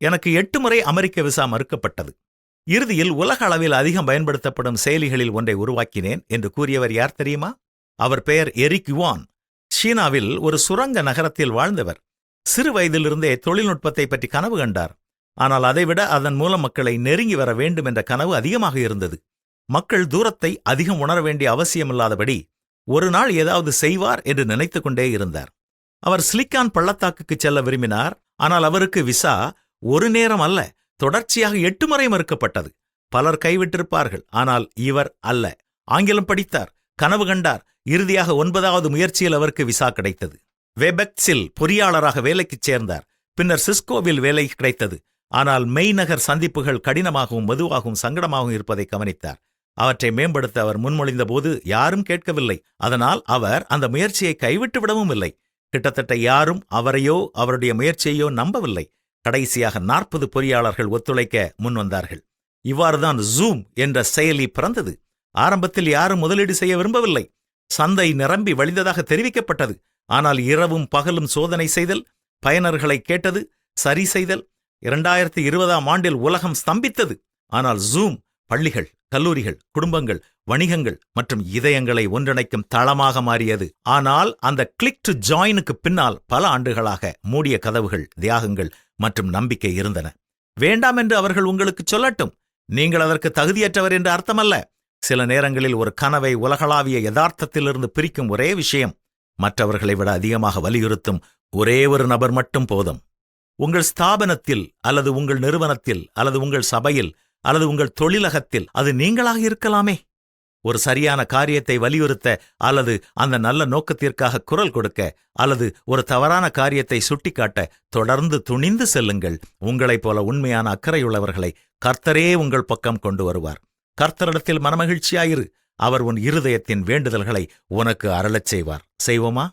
எனக்கு எட்டு முறை அமெரிக்க விசா மறுக்கப்பட்டது. இறுதியில் உலக அளவில் அதிகம் பயன்படுத்தப்படும் செயலிகளில் ஒன்றை உருவாக்கினேன் என்று கூறியவர் யார் தெரியுமா? அவர் பெயர் எரிக் யுவான். சீனாவில் ஒரு சுரங்க நகரத்தில் வாழ்ந்தவர். சிறு வயதிலிருந்தே தொழில்நுட்பத்தை பற்றி கனவு கண்டார். ஆனால் அதைவிட அதன் மூலம் மக்களை நெருங்கி வர வேண்டும் என்ற கனவு அதிகமாக இருந்தது. மக்கள் தூரத்தை அதிகம் உணர வேண்டிய அவசியமில்லாதபடி ஒரு நாள் ஏதாவது செய்வார் என்று நினைத்துக்கொண்டே இருந்தார். அவர் சிலிக்கான் பள்ளத்தாக்குக்கு செல்ல விரும்பினார். ஆனால் அவருக்கு விசா ஒரு நேரம் அல்ல தொடர்ச்சியாக எட்டு முறை மறுக்கப்பட்டது. பலர் கைவிட்டிருப்பார்கள் ஆனால் இவர் அல்ல. ஆங்கிலம் படித்தார் கனவு கண்டார். இறுதியாக ஒன்பதாவது முயற்சியில் அவருக்கு விசா கிடைத்தது. வெபெக்ஸில் பொறியாளராக வேலைக்குச் சேர்ந்தார். பின்னர் சிஸ்கோவில் வேலை கிடைத்தது. ஆனால் மெய்நகர் சந்திப்புகள் கடினமாகவும் மெதுவாகவும் சங்கடமாகவும் இருப்பதை கவனித்தார். அவற்றை மேம்படுத்த அவர் முன்மொழிந்தபோது யாரும் கேட்கவில்லை. அதனால் அவர் அந்த முயற்சியை கைவிட்டு விடவும் இல்லை. கிட்டத்தட்ட யாரும் அவரையோ அவருடைய முயற்சியையோ நம்பவில்லை. கடைசியாக நாற்பது பொறியாளர்கள் ஒத்துழைக்க முன்வந்தார்கள். இவ்வாறுதான் ஜூம் என்ற செயலி பிறந்தது. ஆரம்பத்தில் யாரும் முதலீடு செய்ய விரும்பவில்லை. சந்தை நிரம்பி வழிந்ததாக தெரிவிக்கப்பட்டது. ஆனால் இரவும் பகலும் சோதனை செய்தல் பயனர்களை கேட்டது சரி செய்தல் இரண்டாயிரத்தி இருபதாம் ஆண்டில் உலகம் ஸ்தம்பித்தது. ஆனால் ஜூம் பள்ளிகள் கல்லூரிகள் குடும்பங்கள் வணிகங்கள் மற்றும் இதயங்களை ஒன்றிணைக்கும் தளமாக மாறியது. ஆனால் அந்த கிளிக் டு ஜாயினுக்கு பின்னால் பல ஆண்டுகளாக மூடிய கதவுகள் தியாகங்கள் மற்றும் நம்பிக்கை இருந்தன. வேண்டாம் என்று அவர்கள் உங்களுக்கு சொல்லட்டும். நீங்கள் அதற்கு தகுதியற்றவர் என்று அர்த்தமல்ல. சில நேரங்களில் ஒரு கனவை உலகளாவிய யதார்த்தத்திலிருந்து பிரிக்கும் ஒரே விஷயம் மற்றவர்களை விட அதிகமாக வலியுறுத்தும் ஒரே ஒரு நபர் மட்டும் போதும். உங்கள் ஸ்தாபனத்தில் அல்லது உங்கள் நிறுவனத்தில் அல்லது உங்கள் சபையில் அல்லது உங்கள் தொழிலகத்தில் அது நீங்களாக இருக்கலாமே. ஒரு சரியான காரியத்தை வலியுறுத்த அல்லது அந்த நல்ல நோக்கத்திற்காக குரல் கொடுக்க அல்லது ஒரு தவறான காரியத்தை சுட்டிக்காட்ட தொடர்ந்து துணிந்து செல்லுங்கள். உங்களைப் போல உண்மையான அக்கறையுள்ளவர்களை கர்த்தரே உங்கள் பக்கம் கொண்டு வருவார். கர்த்தரிடத்தில் மனமகிழ்ச்சியாயிரு. அவர் உன் இருதயத்தின் வேண்டுதல்களை உனக்கு அருளச் செய்வார். செய்வோமா?